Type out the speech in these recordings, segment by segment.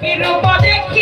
কিরূপ দেখি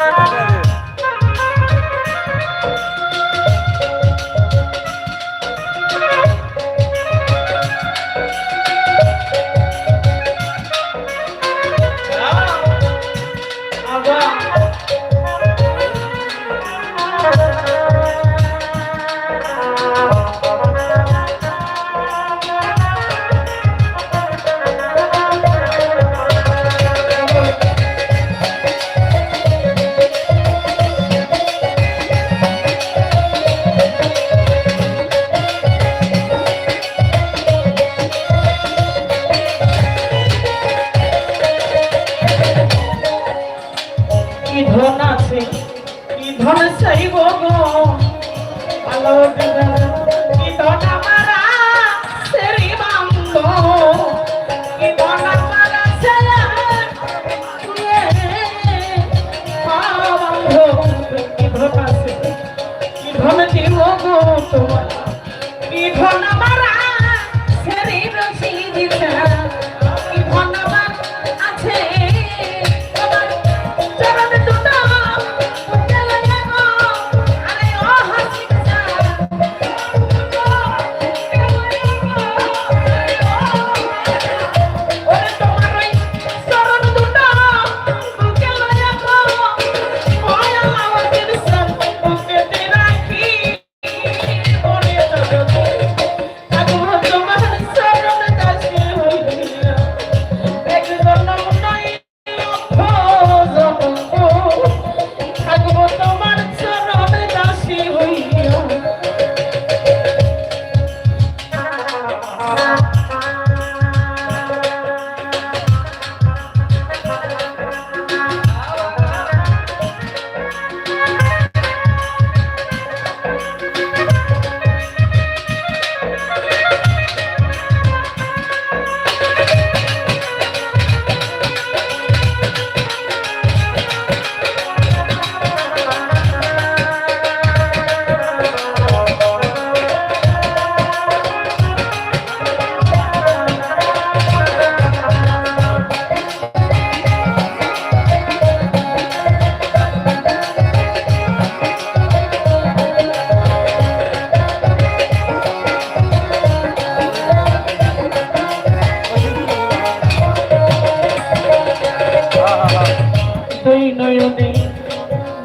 Thank you. তোমার বিধন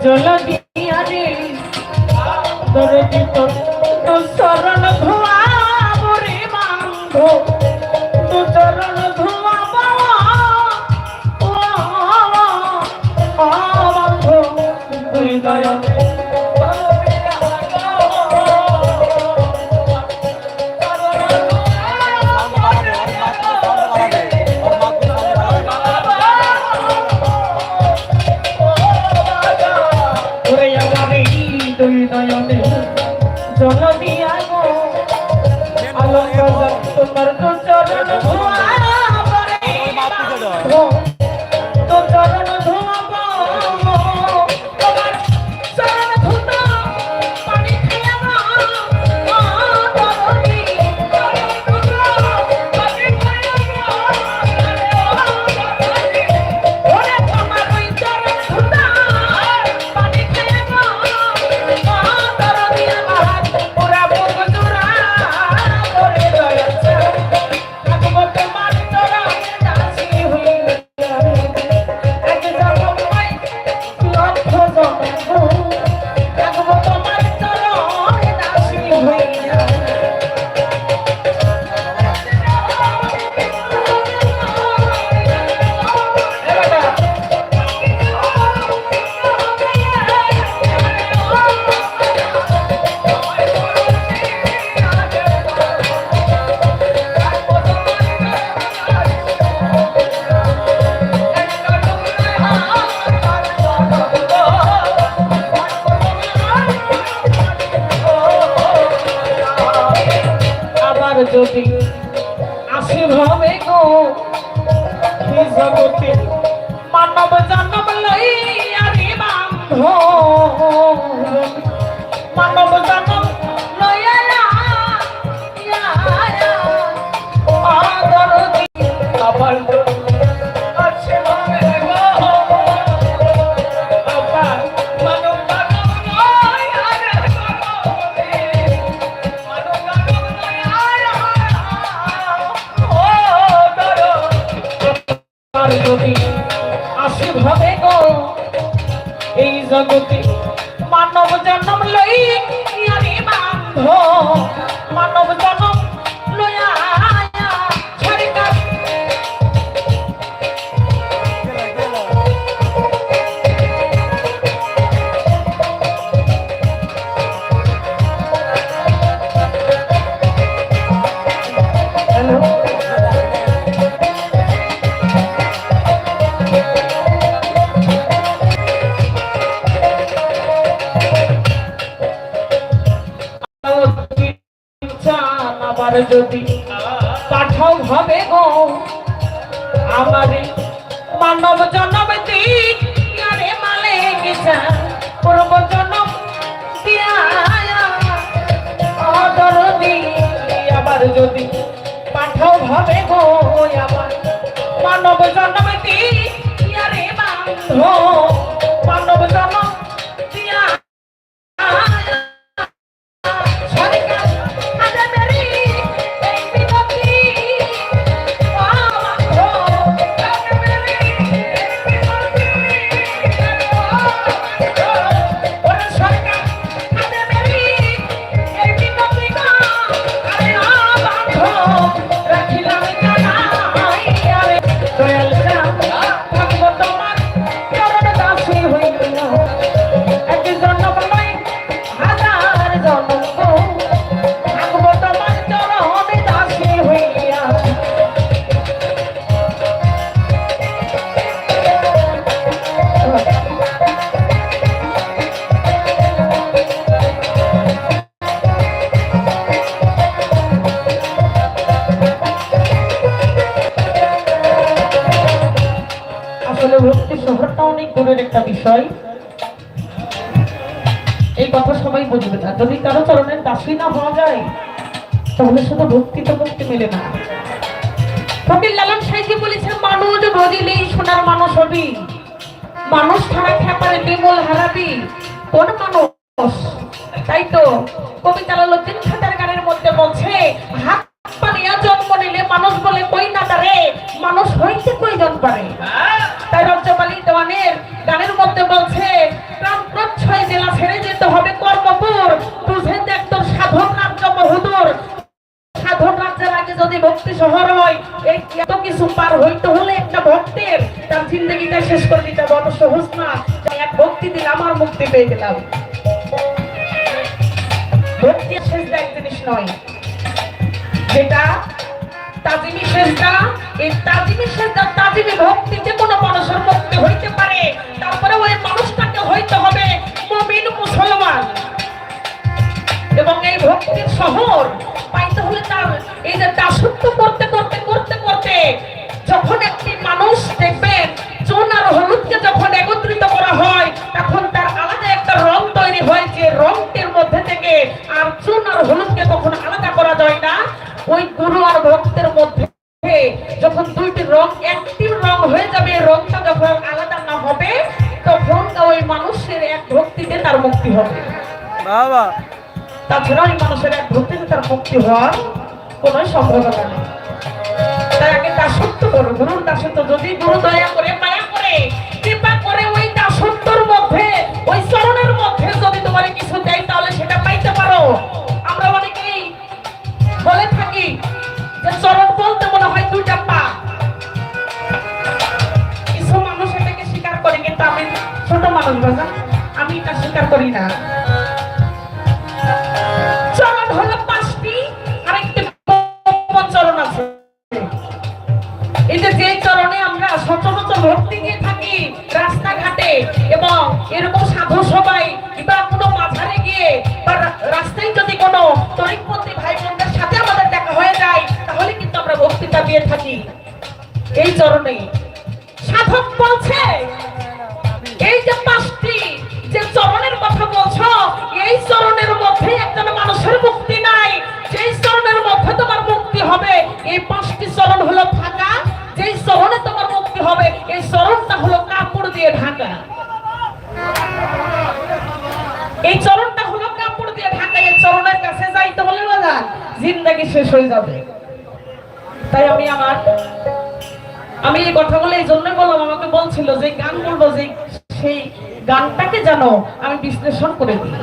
জল জল দিয়া வாழ்ந்தோம். মানব জন্ম অনেক দূরের একটা বিষয়। এই কথা সবাই বুঝবে না। যদি কারও চরণের দাসী না হওয়া যায়, তাহলে শুধু ভক্তি তো মুক্তি মেলে না। ফকির লালন মানুষ বদিলেই সোনার মানুষ হবি, মানুষ ছাড়া খেপারে বিমল হারাবি, কোন মানুষ? তাই তো কবিতা লতিন খাতার গানের মধ্যে বলছে, হাত পানিয়া জন্ম নিলে মানুষ বলে কই না তারে? মানুষ হইতে কইজন পারে? তাই দেওয়ানের গানের মধ্যে বলছে জেলা ছেড়ে যেতে হবে কর্মপুর। সাধন রাজ্য সাধন রাজ্যের আগে যদি ভক্তি শহর হয় এই এত কিছু পার হইতে হলে একটা ভক্তের তার জিন্দগিটা শেষ করে দিতে হবে। অত সহজ না যে এক ভক্তি দিলে আমার মুক্তি পেয়ে গেলাম। ভক্তি শেষ জিনিস নয়। যেটা তাজিমি এই তাজিমি তাজিমি ভক্তিতে কোনো মানুষের মুক্তি হইতে ভক্তিতে তার মুক্তি হবে। বাবা। তাছাড়া ওই মানুষের এক ভক্তিতে তার মুক্তি হওয়ার কোন সম্ভাবনা নেই। আগে দাসত্ব করো। গুরুর দাসত্ব যদি গুরু দয়া করে মায়া করে কৃপা করে ওই দাসত্বর মধ্যে ওই চরণের মধ্যে যদি তোমার কিছু দেয় তাহলে সেটা পাইতে পারো। আমরা অনেকেই বলে থাকি যে চরণ বলতে মনে হয় দুইটা পা। কিছু মানুষ এটাকে স্বীকার করে কিন্তু আমি ছোট মানুষ বাজা আমি এটা স্বীকার করি শেষ হয়ে যাবে। তাই আমি আমার আমি এই কথাগুলো এই জন্যই বললাম, আমাকে বলছিল যে গান বলব যে সেই গানটাকে যেন আমি বিশ্লেষণ করে দিই।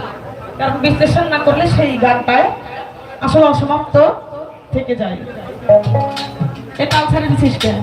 কারণ বিশ্লেষণ না করলে সেই গানটায় আসলে অসমাপ্ত থেকে যায়। এটা দিচ্ছিস কেন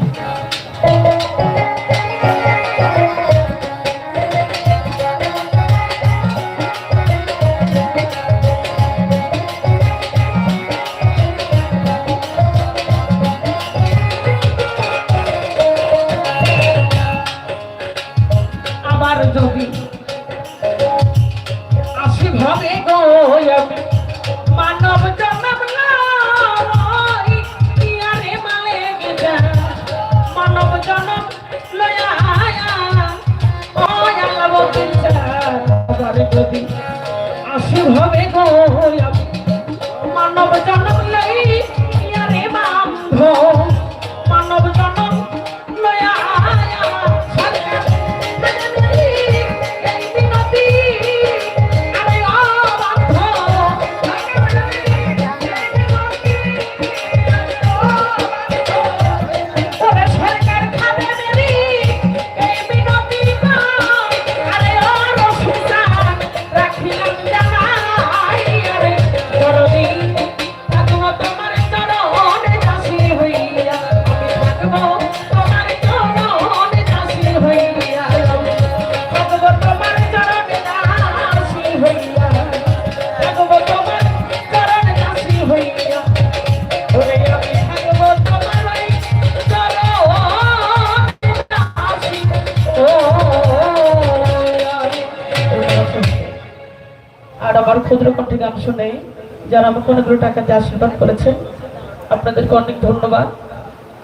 Tem um homem শুনে যারা আমাকে অনেকগুলো টাকা দিয়ে আশীর্বাদ করেছেন আপনাদেরকে অনেক ধন্যবাদ।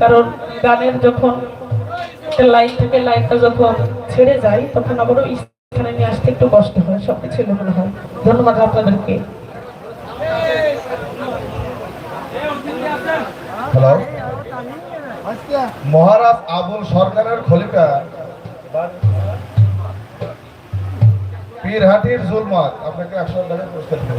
কারণ গানের যখন লাইন থেকে লাইনটা যখন ছেড়ে যায়, তখন আবারও এখানে নিয়ে আসতে একটু কষ্ট হয় সব কিছু মনে হয়। ধন্যবাদ আপনাদেরকে। মহারাজ আবুল সরকারের খলিফা পীরহাটির জুলমাত। আপনাকে একশো টাকা পুরস্কার দিতে